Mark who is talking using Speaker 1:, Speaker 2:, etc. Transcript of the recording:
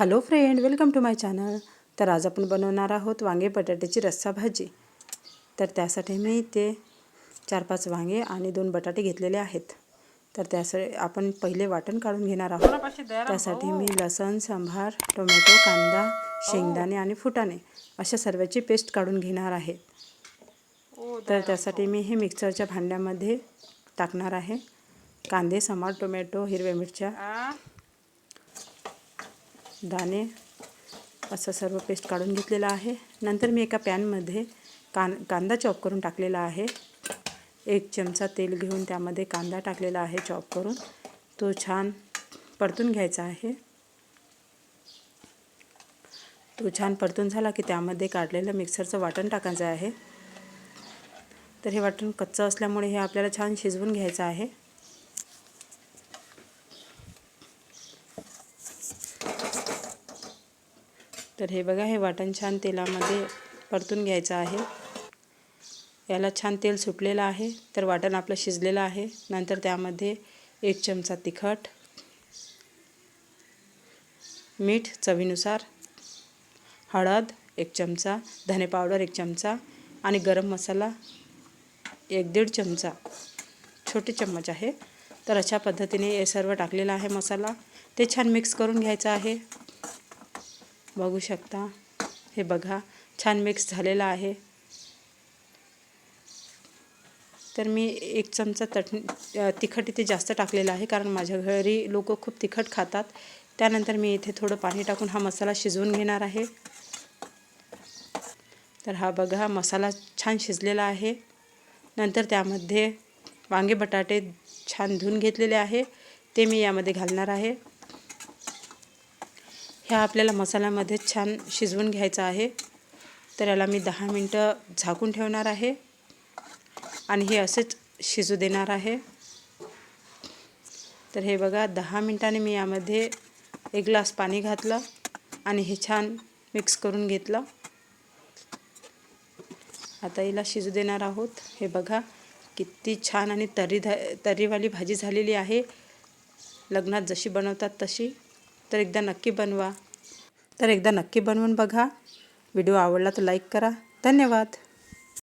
Speaker 1: Hello friend welcome to my channel तर आज आपण बनवणार आहोत वांगे बटाट्याची रस्सा भाजी. तर त्यासाठी मी इथे चार पाच वांगे आणि दोन बटाटे घेतलेले आहेत. तर त्यासाठी आपण पहिले वाटण काढून घेणार आहोत. त्यासाठी मी लसण सांभार टोमॅटो कांदा शेंगदाणे आणि फुटाणे अशा सर्वाची पेस्ट काढून घेणार आहे. तर त्यासाठी मी हे मिक्सरच्या भांड्यामध्ये टाकणार आहे. कांदे समार टोमॅटो हिरव्या मिरच्या दाणे असं सर्व पेस्ट काढून घेतलेलं आहे. नंतर मी एका पॅनमध्ये कान कांदा चॉप करून टाकलेला आहे. एक चमचा तेल घेऊन त्यामध्ये कांदा टाकलेला आहे चॉप करून. तो छान परतून घ्यायचा आहे. तो छान परतून झाला की त्यामध्ये काढलेलं मिक्सरचं वाटण टाकायचं आहे. तर हे वाटण कच्चं असल्यामुळे हे आपल्याला छान शिजवून घ्यायचं आहे. तर हे बघा हे वाटण छान तेलामध्ये परतून घ्यायचं आहे. याला छान तेल सुटलेलं आहे तर वाटण आपलं शिजलेलं आहे. नंतर त्यामध्ये एक चमचा तिखट मीठ चवीनुसार हळद एक चमचा धने पावडर एक चमचा आणि गरम मसाला एक दीड चमचा छोटे चम्मच आहे. तर अशा पद्धतीने हे सर्व टाकलेलं आहे मसाला. ते छान मिक्स करून घ्यायचं आहे. बघू शकता. हे बघा छान मिक्स झालेलं आहे. तर मी एक चमचा तट तिखट इथे जास्त टाकलेला आहे कारण माझ्या घरी लोक खूप तिखट खातात. त्यानंतर मी इथे थोडं पाणी टाकून हा मसाला शिजवून घेणार आहे. तर हा बघा मसाला छान शिजलेला आहे. नंतर त्यामध्ये वांगे बटाटे छान धुवून घेतलेले आहे. ते मी यामध्ये घालणार आहे. ह्या आपल्याला मसाल्यामध्ये छान शिजवून घ्यायचं आहे. तर याला मी दहा मिनटं झाकून ठेवणार आहे. आणि हे असेच शिजू देणार आहे. तर हे बघा दहा मिनटाने मी यामध्ये एक ग्लास पाणी घातलं आणि हे छान मिक्स करून घेतलं. आता हिला शिजू देणार आहोत. हे बघा किती छान आणि तरी धा तर्रीवाली भाजी झालेली आहे. लग्नात जशी बनवतात तशी. तर एकदा नक्की बनवा. तर एकदा नक्की बनवून बघा. व्हिडिओ आवडला तर लाईक करा. धन्यवाद.